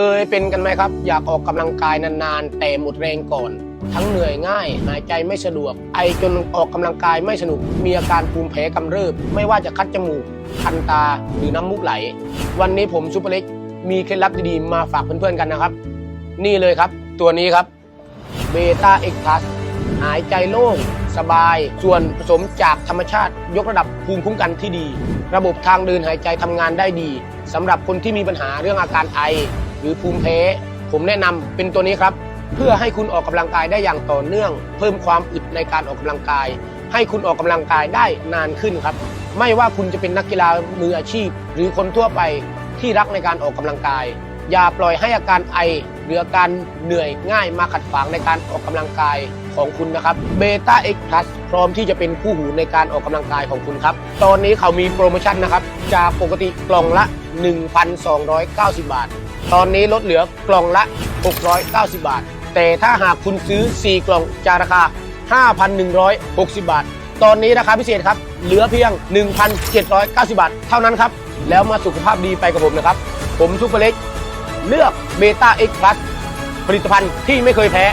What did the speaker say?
เคยเป็นกันไหมครับ อยากออกกำลังกายนานๆ แต่หมดแรงก่อน ทั้งเหนื่อยง่าย หายใจไม่สะดวก ไอจนออกกำลังกายไม่สนุก มีอาการภูมิแพ้กำเริบ ไม่ว่าจะคัดจมูก คันตา หรือน้ำมูกไหล วันนี้ผมซูเปอร์เล็ก มีเคล็ดลับดีๆ มาฝากเพื่อนๆกันนะครับ นี่เลยครับ ตัวนี้ครับเบต้าเอ็กพลัสหายใจโล่งสบาย ส่วนผสมจากธรรมชาติ ยกระดับภูมิคุ้มกันที่ดี ระบบทางเดินหายใจทำงานได้ดีสำหรับคนที่มีปัญหาเรื่องอาการไอ หรือภูมิแพ้ ผมแนะนำเป็นตัวนี้ครับ เพื่อให้คุณออกกำลังกายได้อย่างต่อเนื่อง เพิ่มความอึดในการออกกำลังกาย ให้คุณออกกำลังกายได้นานขึ้นครับ ไม่ว่าคุณจะเป็นนักกีฬามืออาชีพ หรือคนทั่วไปที่รักในการออกกำลังกาย อย่าปล่อยให้อาการไอ หรือการเหนื่อยง่ายมาขัดขวางในการออกกำลังกายของคุณนะครับเบต้าเอ็กซ์พลัสพร้อมที่จะเป็นคู่หูในการออกกำลังกายของคุณครับ ตอนนี้เขามีโปรโมชั่นนะครับ จากปกติกล่องละ 1,290 บาท ตอนนี้ลดเหลือกล่องละ 690 บาท แต่ถ้าหากคุณซื้อ 4 กล่องจากราคา 5,160 บาท ตอนนี้ราคาพิเศษครับ เหลือเพียง 1,790 บาท เท่านั้นครับ แล้วมาสุขภาพดีไปกับผมนะครับ ผมซุปเปอร์เล็ก เลือกเบต้าเอ็กพลัสผลิตภัณฑ์ที่ไม่เคยแพ้